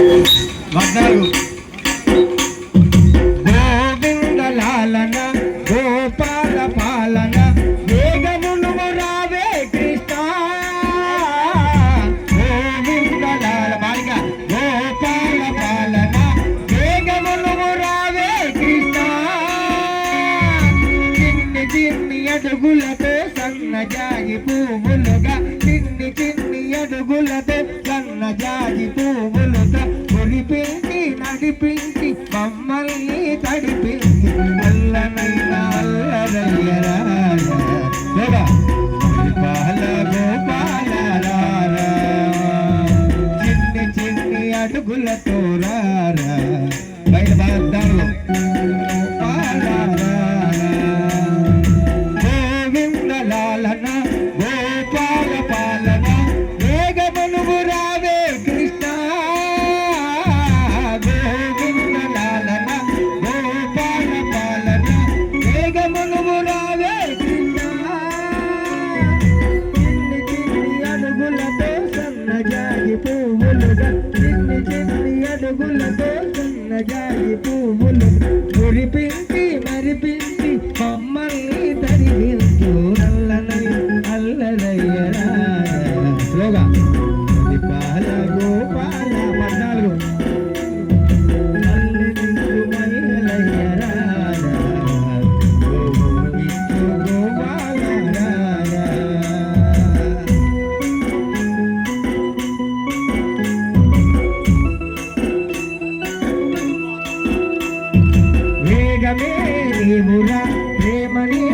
పద్నాలుగు గోవింద లాలన గోపాల పాలన వేగమును రావే కృష్ణ. గోవింద లాల బాలిక గోపాల పాలన వేగమును రావే కృష్ణ. చిన్ని చిన్ని అడుగులతో సన్నజాగి పువ్వులుగా చిన్ని చిన్ని అడుగులతో నడిపించి మమ్మల్ని తడిపించి అల్లనైన అల్లరయ్యరా గోపాల గోపాల చిన్ని చిన్ని అడుగులతో రారా. బయట బాగా పువ్వులుగా చిన్ని చిన్ని అడుగులతో సన్నజాజి పువ్వులు మురిపించి మరిపించి మమ్మల్ని తరిగించు అల్లనై అల్లనై. ప్రియమే నీవురా ప్రేమనే